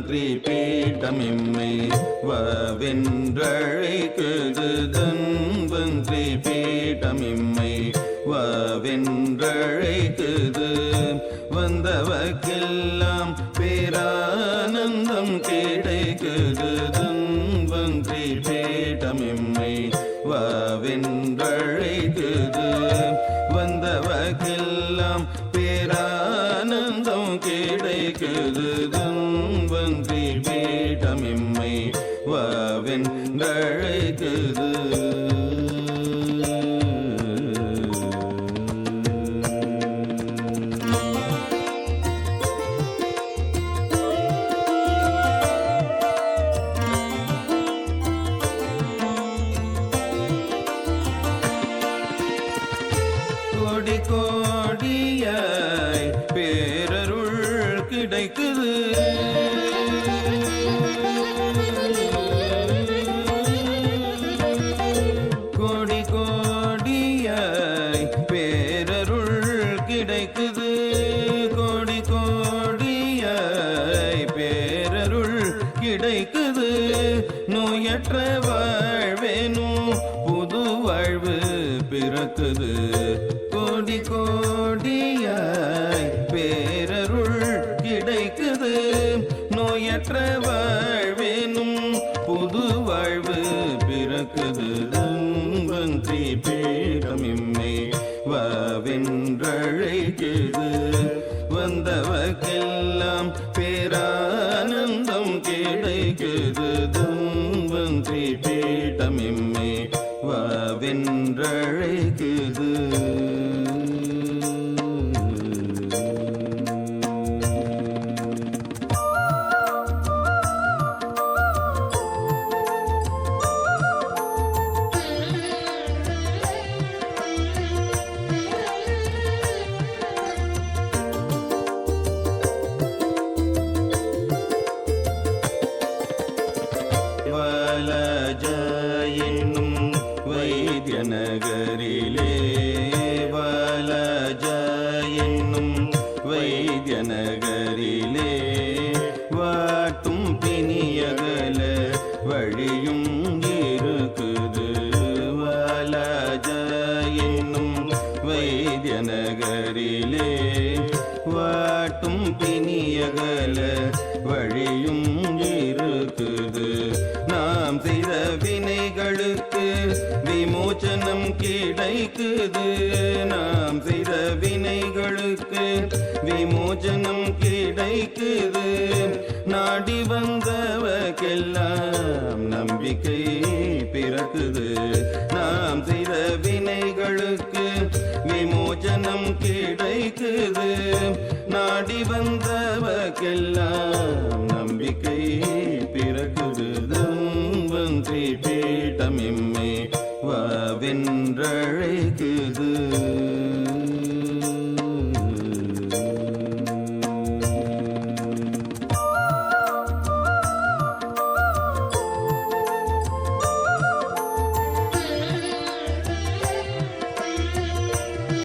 தன்வன்றி பீட்டமிம்மை வவென்றழைக்குது தன்வன்றி பீட்டமிம்மை வவென்றழைக்குது. வந்தவக்கெல்லாம் பேரானந்தம் கிடைக்குது தன்வன்றி பீட்டமிம்மை வவென்றழைக்குது பீட்டமிம்மை வவென்றழைக்குது கோடி கோடியாய் பேரருள் கிடைக்குது. கிடைக்குது கோடி கோடியாய் பேரருள் கிடைக்குது. நோயற்ற வாழ்வேனும் புது வாழ்வு பிறக்குது. கோடி கோடியாய் பேரருள் கிடைக்குது. நோயற்ற வாழ்வேனும் புது வாழ்வு பிறக்குது. துன்பன்றி பீடமிம்மை பீடமிம்மை நகரிலே வலஜ என்னும் வைத்திய நகரிலே வாட்டும் பிணியகல வழியும் இருக்குது. வலஜ என்னும் வைத்திய நகரிலே வாட்டும் பிணியகல வழியும் கிடைக்குது நாம் செய்த வினைகளுக்கு விமோச்சனம் கிடைக்குது நாடி வந்தவக்கெல்லாம் நம்பிக்கை பிறக்குது.